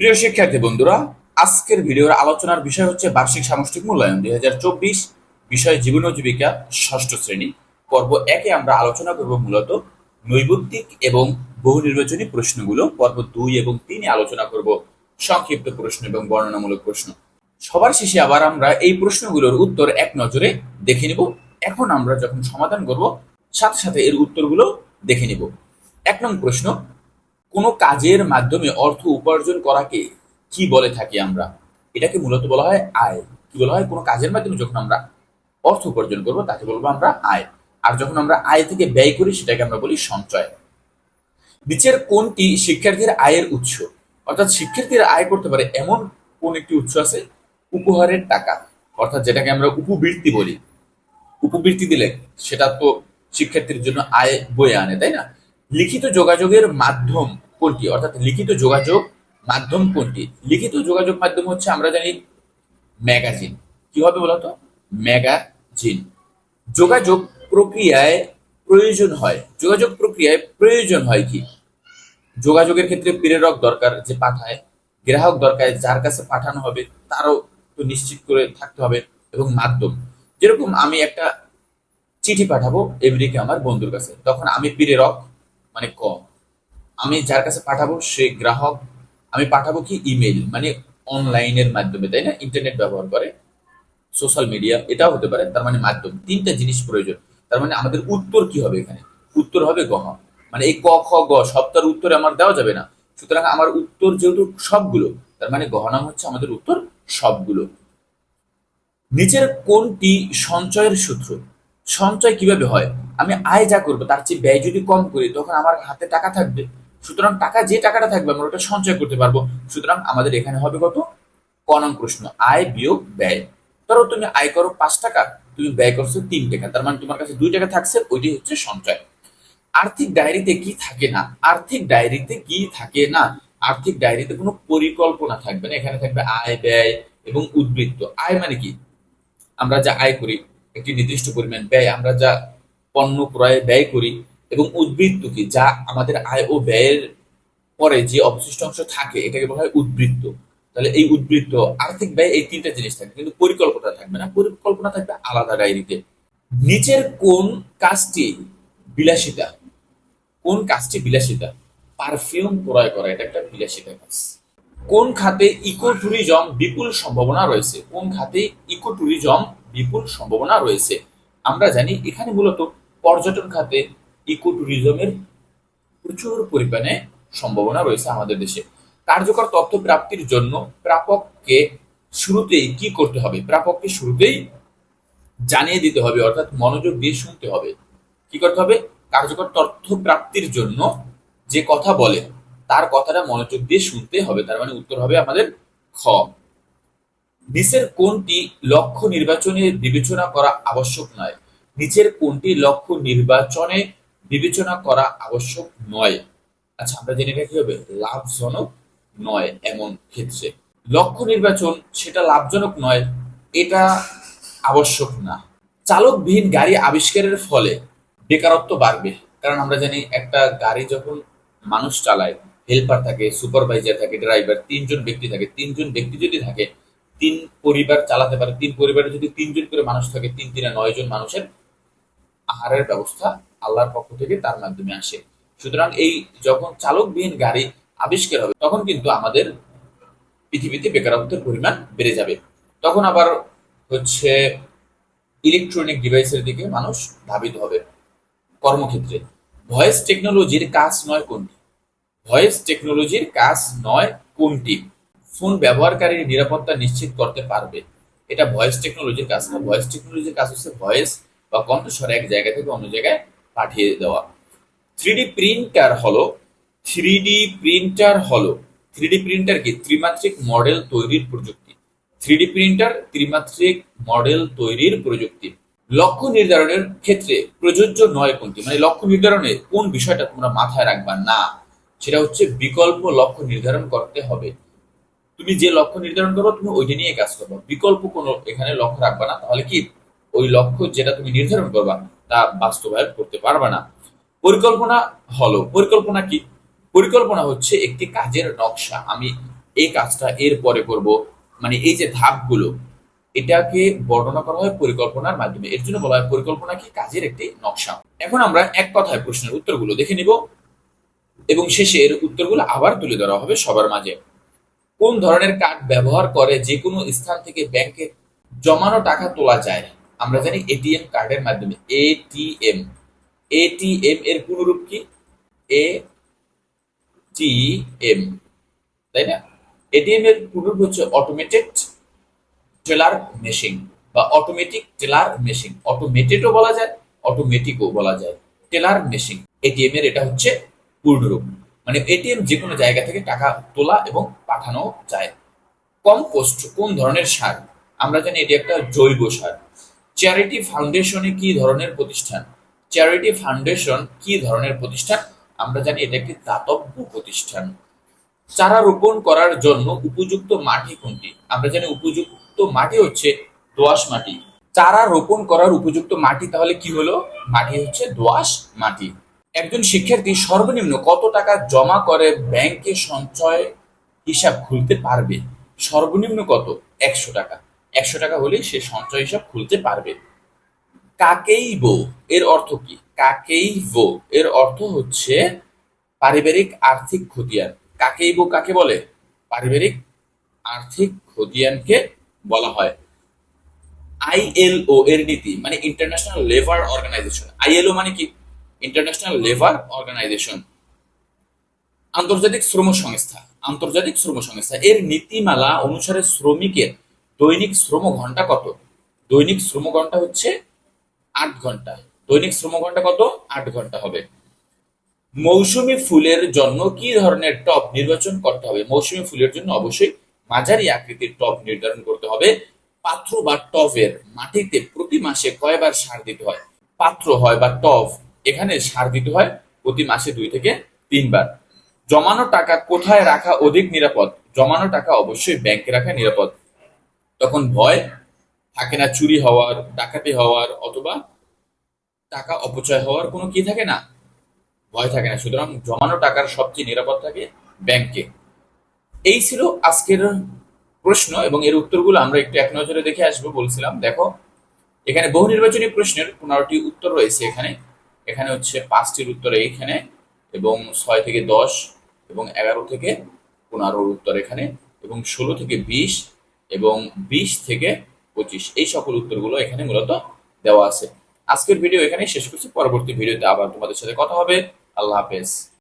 প্রিয় শিক্ষার্থী বন্ধুরা, আজকের ভিডিওর আলোচনার বিষয় হচ্ছে বার্ষিক সামষ্টিক মূল্যায়ন। দুই বিষয় জীবন ও জীবিকা ষষ্ঠ শ্রেণি। পর্ব একে আমরা আলোচনা করব মূলত নৈবত্তিক এবং বহু নির্বাচনী প্রশ্নগুলো। পর্ব দুই এবং তিনে আলোচনা করব সংক্ষিপ্ত প্রশ্ন এবং বর্ণনামূলক প্রশ্ন। সবার শেষে আবার আমরা এই প্রশ্নগুলোর উত্তর এক নজরে দেখে নিব। এখন আমরা যখন সমাধান করব, সাথে সাথে এর উত্তরগুলো দেখে নিব। এক নং প্রশ্ন কোনো কাজের মাধ্যমে অর্থ উপার্জন করাকে কি বলে থাকি আমরা? এটাকে মূলত বলা হয় আয়। কি বলা হয়? কোনো কাজের মাধ্যমে যখন আমরা অর্থ উপার্জন করব, তাকে বলব আমরা আয়। আর যখন আমরা আয় থেকে ব্যয় করি, সেটাকে আমরা বলি সঞ্চয়। নিচের কোনটি শিক্ষার্থীর আয়ের উৎস? অর্থাৎ শিক্ষার্থীরা আয় করতে পারে এমন কোন একটি উৎস আছে? উপহারের টাকা। অর্থাৎ যেটাকে আমরা উপবৃত্তি বলি। উপবৃত্তি দিলে সেটা তো শিক্ষার্থীর জন্য আয় বয়ে আনে, তাই না? লিখিত যোগাযোগের মাধ্যম কোনটি? অর্থাৎ লিখিত যোগাযোগ মাধ্যম কোনটি? লিখিত যোগাযোগ মাধ্যম হচ্ছে আমরা জানি ম্যাগাজিন। কি হবে বলতো? ম্যাগাজিন। যোগাযোগ প্রক্রিয়ায় প্রয়োজন হয়। যোগাযোগ প্রক্রিয়ায় প্রয়োজন হয় কি? যোগাযোগের ক্ষেত্রে প্রেরক দরকার যে পাঠায়, গ্রাহক দরকার যার কাছে পাঠানো হবে তারও তো নিশ্চিত করে থাকতে হবে এবং মাধ্যম। যেরকম আমি একটা চিঠি পাঠাবো আমেরিকা আমার বন্ধুর কাছে, তখন আমি প্রেরক মানে ক আমি যার কাছে পাঠাবো, সে গ্রাহক, আমি পাঠাবো কি ইমেল মানে অনলাইনের মাধ্যমে, তাই না? ইন্টারনেট ব্যবহার করে সোশ্যাল মিডিয়া এটাও হতে পারে, তার মানে মাধ্যম। তিনটা জিনিস প্রয়োজন। তার মানে আমাদের উত্তর কি হবে এখানে? উত্তর হবে গহ মানে এই ক, খ, গ সবটার উত্তরে আমার দেওয়া যাবে না। সুতরাং আমার উত্তর যেহেতু সবগুলো, তার মানে গহনাম হচ্ছে আমাদের উত্তর সবগুলো। নিচের কোনটি সঞ্চয়ের সূত্র? সঞ্চয় কীভাবে হয়? আমি আয় যা করব, তার চেয়ে ব্যয় যদি কম করি, তখন আমার হাতে টাকা থাকবে। সুতরাং টাকা, যে টাকাটা থাকবে, আমরা ওটা সঞ্চয় করতে পারব। সুতরাং আমাদের এখানে হবে কত? কনম প্রশ্ন, আয় বিয়োগ ব্যয়। ধরো তুমি আয় করো পাঁচ টাকা, তুমি ব্যয় করছ তিন টাকা, তার মানে তোমার কাছে দুই টাকা থাকছে ওইটি হচ্ছে সঞ্চয়। আর্থিক ডায়েরিতে কি থাকে না? আর্থিক ডায়েরিতে কি থাকে না? আর্থিক ডায়েরিতে কোনো পরিকল্পনা থাকবে না। এখানে থাকবে আয়, ব্যয় এবং উদ্বৃত্ত। আয় মানে কি? আমরা যা আয় করি একটি নির্দিষ্ট পরিমাণ ব্যয়, আমরা যা পণ্য ক্রয়ে ব্যয় করি এবং উদ্বৃত্ত কি, যা আমাদের আয় ও ব্যয়ের পরে যে অবশিষ্ট অংশ থাকে, এটাকে বলা হয় উদ্বৃত্ত। তাহলে এই উদ্বৃত্ত, আর্থিক ব্যয় এই তিনটা জিনিস থাকবে কিন্তু পরিকল্পনা থাকবে না। পরিকল্পনা থাকবে আলাদা ডায়েরিতে। নিচের কোন কাজটি বিলাসিতা? কোন কাজটি বিলাসিতা? পারফিউম ক্রয় করা, এটা একটা বিলাসিতা কাজ। কোন খাতে ইকো ট্যুরিজম বিপুল সম্ভাবনা রয়েছে? কোন খাতে ইকো ট্যুরিজম বিপুল সম্ভাবনা রয়েছে। আমরা জানি এখানে মূলত পর্যটন খাতে ইকো ট্যুরিজমের প্রচুর পরিমাণে সম্ভাবনা রয়েছে আমাদের দেশে। কার্যকর তথ্য প্রাপ্তির জন্য প্রাপককে শুরুতেই কি করতে হবে? প্রাপককে শুরুতেই জানিয়ে দিতে হবে, অর্থাৎ মনোযোগ দিয়ে শুনতে হবে। কি করতে হবে? কার্যকর তথ্য প্রাপ্তির জন্য যে কথা বলে, তার কথাটা মনোযোগ দিয়ে শুনতে হবে। তার মানে উত্তর হবে আমাদের খ। নিচের কোনটি লক্ষ্য নির্বাচনে বিবেচনা করা আবশ্যক নয়। নিচের কোনটি লক্ষ্য নির্বাচনে বিবেচনা করা আবশ্যক নয়। আচ্ছা আমরা জেনে রাখি হবে লাভজনক নয় এমন ক্ষেত্রে। লক্ষ্য নির্বাচন সেটা লাভজনক নয়, এটা আবশ্যক না। চালকবিহীন গাড়ি আবিষ্কারের ফলে বেকারত্ব বাড়বে। কারণ আমরা জানি, একটা গাড়ি যখন মানুষ চালায় হেল্পার থাকে সুপারভাইজার থাকে ড্রাইভার তিনজন ব্যক্তি থাকে, তিনজন ব্যক্তি যদি থাকে তিন পরিবার চালাতে পারে। তিন পরিবারে যদি তিনজন করে মানুষ থাকে, তিন তিনে নয় জন মানুষের আহারের ব্যবস্থা আল্লাহর পক্ষ থেকে তার মাধ্যমে আসে। সুতরাং এই যখন চালকবিহীন গাড়ি আবিষ্কার হবে, তখন কিন্তু আমাদের পৃথিবীতে বেকারত্বের পরিমাণ বেড়ে যাবে। তখন আবার হচ্ছে ইলেকট্রনিক ডিভাইসের দিকে মানুষ ধাবিত হবে কর্মক্ষেত্রে। ভয়েস টেকনোলজির কাজ নয় কোনটি? ভয়েস টেকনোলজির কাজ নয় কোনটি? ফোন ব্যবহারকারীর নিরাপত্তা নিশ্চিত করতে পারবে। এটা ভয়েস টেকনোলজির কাজ না। ভয়েস টেকনোলজির কাজ হচ্ছে ভয়েস বা কণ্ঠস্বর এক জায়গা থেকে অন্য জায়গায় পাঠিয়ে দেওয়া। থ্রিডি প্রিন্টার হলো থ্রিডি প্রিন্টার হলো থ্রিডি প্রিন্টার কি? ত্রিমাত্রিক মডেল তৈরির প্রযুক্তি। থ্রিডি প্রিন্টার ত্রিমাত্রিক মডেল তৈরির প্রযুক্তি। লক্ষ্য নির্ধারণের ক্ষেত্রে প্রযোজ্য নয় কোনটি? মানে লক্ষ্য নির্ধারণে কোন বিষয়টা তোমরা মাথায় রাখবা না? সেটা হচ্ছে বিকল্প লক্ষ্য নির্ধারণ করতে হবে। তুমি যে লক্ষ্য নির্ধারণ করো তুমি ওইটা নিয়ে কাজ করবে। বিকল্প কোনো এখানে লক্ষ্য রাখবা না, তাহলে কি ওই লক্ষ্য যেটা তুমি নির্ধারণ করবা, তা বাস্তবায়ন করতে পারবে না। পরিকল্পনা হলো, পরিকল্পনা কি? পরিকল্পনা হচ্ছে একটি কাজের নকশা। আমি এই কাজটা এর পরে করব। মানে এই যে ধাপগুলো, এটাকে বর্ণনা করা হয় পরিকল্পনার মাধ্যমে। এর জন্য বলা হয় পরিকল্পনা কি? কাজের একটি নকশা। এখন আমরা এক কথায় প্রশ্নের উত্তরগুলো দেখে নিব, এবং শেষে এর উত্তরগুলো আবার তুলে ধরা হবে সবার মাঝে। কোন ধরনের কার্ড ব্যবহার করে যে কোনো স্থান থেকে ব্যাংকে জমানো টাকা তোলা যায়? আমরা জানি এটিএম কার্ডের মাধ্যমে। এটিএম এটিএম এর পুনরূপ কি? এ টি এম তাই না? এটিএম এর পুনরূপ হচ্ছে অটোমেটেড টেলার মেশিন বা অটোমেটিক টেলার মেশিন অটোমেটেডও বলা যায় অটোমেটিকও বলা যায়। টেলার মেশিন এটিএম এর এটা হচ্ছে পূর্ণরূপ। মানে এটিএম যে কোনো জায়গা থেকে টাকা তোলা এবং পাঠানো যায়। কম্পোস্ট কোন ধরনের সার? আমরা জানি এটি একটা জৈব সার। চ্যারিটি ফাউন্ডেশনে কি ধরনের প্রতিষ্ঠান? চ্যারিটি ফাউন্ডেশন কি ধরনের প্রতিষ্ঠান? আমরা জানি এটা একটি দাতব্য প্রতিষ্ঠান। চারা রোপণ করার জন্য উপযুক্ত মাটি কোনটি? আমরা জানি উপযুক্ত মাটি হচ্ছে দোআঁশ মাটি। চারা রোপণ করার উপযুক্ত মাটি তাহলে কি হলো? মাটি হচ্ছে দোআঁশ মাটি। একজন শিক্ষার্থী সর্বনিম্ন কত টাকা জমা করে ব্যাংকে সঞ্চয় হিসাব খুলতে পারবে? সর্বনিম্ন কত? একশো টাকা। একশো টাকা হলেই সে সঞ্চয় হিসাব খুলতে পারবে। কাকেইব এর অর্থ কি? কাকেইব এর অর্থ হচ্ছে পারিবারিক আর্থিক খতিয়ান। কাকেইব কাকে বলে? পারিবারিক আর্থিক খতিয়ানকে বলা হয়। আইএলও এর নীতি মানে ইন্টারন্যাশনাল লেবার অর্গানাইজেশন আইএলও মানে কি? ইন্টারন্যাশনাল লেবার অর্গানাইজেশন আন্তর্জাতিক শ্রম সংস্থা, আন্তর্জাতিক শ্রম সংস্থা। এর নীতিমালা অনুসারে শ্রমিকের দৈনিক শ্রম ঘণ্টা কত? দৈনিক শ্রম ঘণ্টা হচ্ছে আট ঘণ্টা। দৈনিক শ্রম ঘণ্টা কত? আট ঘণ্টা হবে। মৌসুমী ফুলের জন্য কি ধরনের টব নির্বাচন করতে হবে? মৌসুমী ফুলের জন্য অবশ্যই মাঝারি আকৃতির টব নির্ধারণ করতে হবে। পাত্র বা টবের মাটিতে প্রতি মাসে কয়বার সার দিতে হয়? পাত্র হয় বা টব এখানে সার দিতে হয় প্রতি মাসে দুই থেকে তিনবার। জমানো টাকা কোথায় রাখা অধিক নিরাপদ? জমানো টাকা অবশ্যই ব্যাংকে রাখা নিরাপদ। তখন ভয় থাকে না চুরি হওয়ার, ডাকাতি হওয়ার অথবা টাকা অপচয় হওয়ার কোনো কি থাকে না? ভয় থাকে না। সুতরাং জমানো টাকার সবচেয়ে নিরাপদ থাকে ব্যাংকে এই ছিল আজকের প্রশ্ন এবং এর উত্তরগুলো আমরা একটু এক নজরে দেখে আসব বলছিলাম। দেখো, এখানে বহু নির্বাচনী প্রশ্নের পনেরোটি উত্তর রয়েছে এখানে। এখানে হচ্ছে পাঁচটির উত্তর এইখানে এবং ছয় থেকে দশ এবং এগারো থেকে পনেরোর উত্তর এখানে এবং ষোলো থেকে বিশ এবং বিশ থেকে পঁচিশ। এই সকল উত্তরগুলো এখানে মূলত দেওয়া আছে। আজকের ভিডিও এখানে শেষ করছি। পরবর্তী ভিডিওতে আবার তোমাদের সাথে কথা হবে। আল্লাহ হাফেজ।